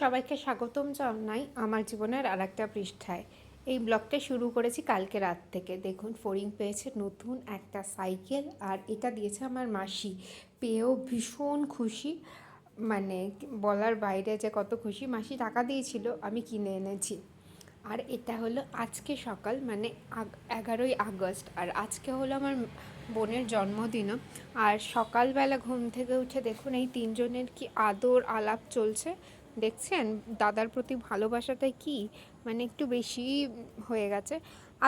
সবাইকে স্বাগতম জানাই আমার জীবনের আর একটা পৃষ্ঠায়। এই ব্লগটা শুরু করেছি কালকে রাত থেকে। দেখুন, ফরিং পেয়েছে নতুন একটা সাইকেল আর এটা দিয়েছে আমার মাসি। পেয়েও ভীষণ খুশি। মানে বলার বাইরে যে কত খুশি, মাসি টাকা দিয়েছিল, আমি কিনে এনেছি। আর এটা হলো আজকে সকাল মানে এগারোই আগস্ট। আর আজকে হলো আমার বোনের জন্মদিনও আর সকালবেলা ঘুম থেকে উঠে দেখুন, এই তিনজনের কি আদর আলাপ চলছে। দেখছেন? দাদার প্রতি ভালোবাসাটা কি? মানে একটু বেশি হয়ে গেছে।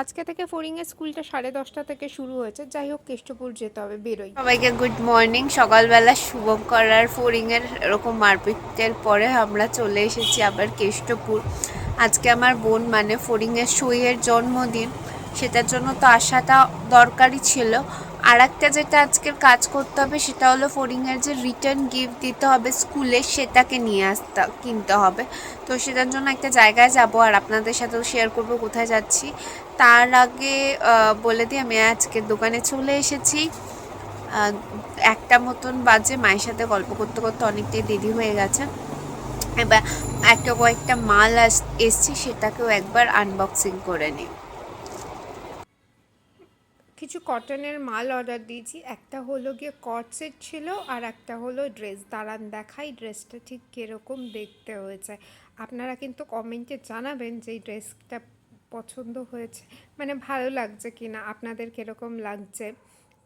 আজকে থেকে ফরিংয়ের স্কুলটা সাড়ে দশটা থেকে শুরু হয়েছে। যাই হোক, কেষ্টপুর যেতে হবে, বেরোই। সবাইকে গুড মর্নিং সকালবেলা শুভঙ্কর আর ফরিংয়ের এরকম মারপিটের পরে আমরা চলে এসেছি আবার কেষ্টপুর। আজকে আমার বোন মানে ফরিংয়ের সইয়ের জন্মদিন। সেটার জন্য তো আসাটা দরকারই ছিল। আর একটা যেটা আজকের কাজ করতে হবে সেটা হলো ফরিংয়ের যে রিটার্ন গিফট দিতে হবে স্কুলে, সেটাকে নিয়ে আসতে, কিনতে হবে। তো সেটার জন্য একটা জায়গায় যাব আর আপনাদের সাথেও শেয়ার করব কোথায় যাচ্ছি। তার আগে বলে দিই, আমি আজকের দোকানে চলে এসেছি। একটা মতন বাজে মায়ের সাথে গল্প করতে করতে অনেকটাই দেরি হয়ে গেছে। এবার একটা কয়েকটা মাল আস, এসছে, সেটাকেও একবার আনবক্সিং করে নিই। কিছু কটনের মাল অর্ডার দিয়েছি। একটা হলো গিয়ে কটসেট ছিল আর একটা হলো ড্রেস দাঁড়ান দেখাই ড্রেসটা ঠিক কীরকম দেখতে হয়েছে। আপনারা কিন্তু কমেন্টে জানাবেন যে এই ড্রেসটা পছন্দ হয়েছে। মানে ভালো লাগছে কি না আপনাদের কীরকম লাগছে?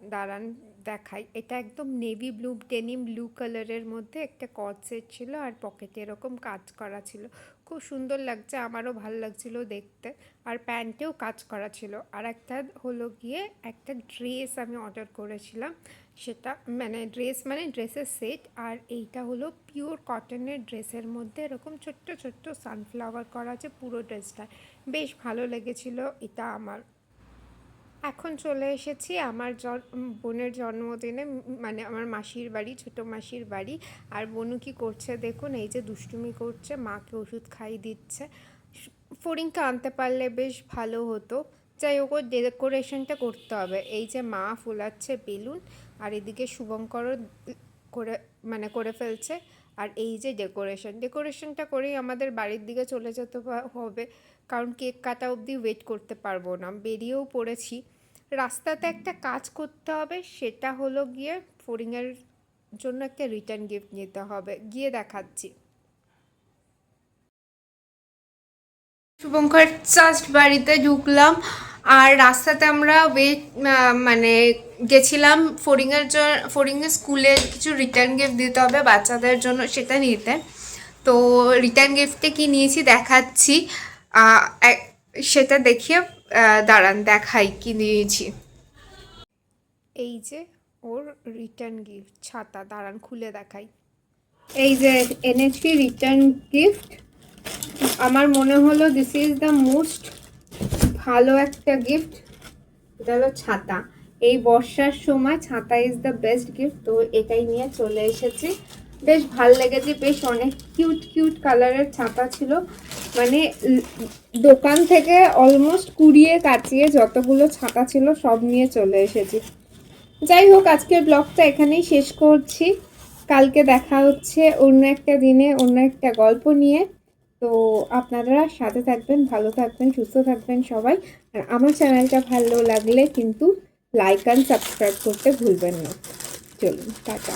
দাঁড়ান, দেখাই। এটা একদম নেভি ব্লু ডেনিম ব্লু কালারের মধ্যে একটা কট সেট ছিল আর পকেটে এরকম কাজ করা ছিল। খুব সুন্দর লাগছে, আমারও ভালো লাগছিল দেখতে। আর প্যান্টেও কাজ করা ছিল। আর একটা হলো গিয়ে একটা ড্রেস আমি অর্ডার করেছিলাম। সেটা মানে ড্রেস মানে ড্রেসের সেট আর এইটা হলো পিওর কটনের ড্রেসের মধ্যে এরকম ছোট্ট ছোট্ট সানফ্লাওয়ার করা আছে পুরো ড্রেসটা বেশ ভালো লেগেছিল, এটা আমার। এখন চলে এসেছি আমার বোনের জন্মদিনে মানে আমার মাসির বাড়ি, ছোট মাসির বাড়ি। আর বনু কি করছে দেখুন, এই যে দুষ্টুমি করছে, মাকে ওষুধ খাইয়ে দিচ্ছে। ফড়িংটা আনতে পারলে বেশ ভালো হতো। যাই হোক ডেকোরেশনটা করতে হবে। এই যে মা ফুলাচ্ছে বেলুন, আর এদিকে শুভঙ্করও করে মানে করে ফেলছে। আর এই যে ডেকোরেশন ডেকোরেশনটা করেই আমাদের বাড়ির দিকে চলে যেতে হবে। কারণ কেক কাটা অবধি ওয়েট করতে পারব না। বেরিয়েও পড়েছি। রাস্তাতে একটা কাজ করতে হবে, সেটা হলো গিয়ে ফড়িংয়ের জন্য একটা রিটার্ন গিফট নিতে হবে। গিয়ে দেখাচ্ছি। শুভঙ্কর জাস্ট বাড়িতে ঢুকলাম। আর রাস্তাতে আমরা ওয়েট মানে গেছিলাম ফরিংয়ের জন্য ফরিংয়ের স্কুলে কিছু রিটার্ন গিফট দিতে হবে বাচ্চাদের জন্য, সেটা নিতে। তো রিটার্ন গিফটে কি নিয়েছি দেখাচ্ছি। সেটা দেখিয়ে দাঁড়ান, দেখাই কি নিয়েছি। এই যে ওর রিটার্ন গিফট ছাতা, দাঁড়ান, খুলে দেখাই। এই যে এনেছি রিটার্ন গিফট আমার মনে হলো দিস ইজ দ্য মোস্ট ভালো একটা গিফট এটা হলো ছাতা। এই বর্ষার সময় ছাতা ইজ দ্য বেস্ট গিফট তো এটাই নিয়ে চলে এসেছি। বেশ ভালো লেগেছে, বেশ অনেক কিউট কিউট কালারের ছাতা ছিল। মানে দোকান থেকে অলমোস্ট কুড়িয়ে কাটিয়ে যতগুলো ছাতা ছিল সব নিয়ে চলে এসেছি। যাই হোক, আজকের ব্লগটা এখানেই শেষ করছি। কালকে দেখা হচ্ছে অন্য একটা দিনে, অন্য একটা গল্প নিয়ে। তো আপনারা সাথে থাকবেন, ভালো থাকবেন, সুস্থ থাকবেন সবাই। আর আমার চ্যানেলটা ভালো লাগলে কিন্তু লাইক অ্যান্ড সাবস্ক্রাইব করতে ভুলবেন না চলুন টাটা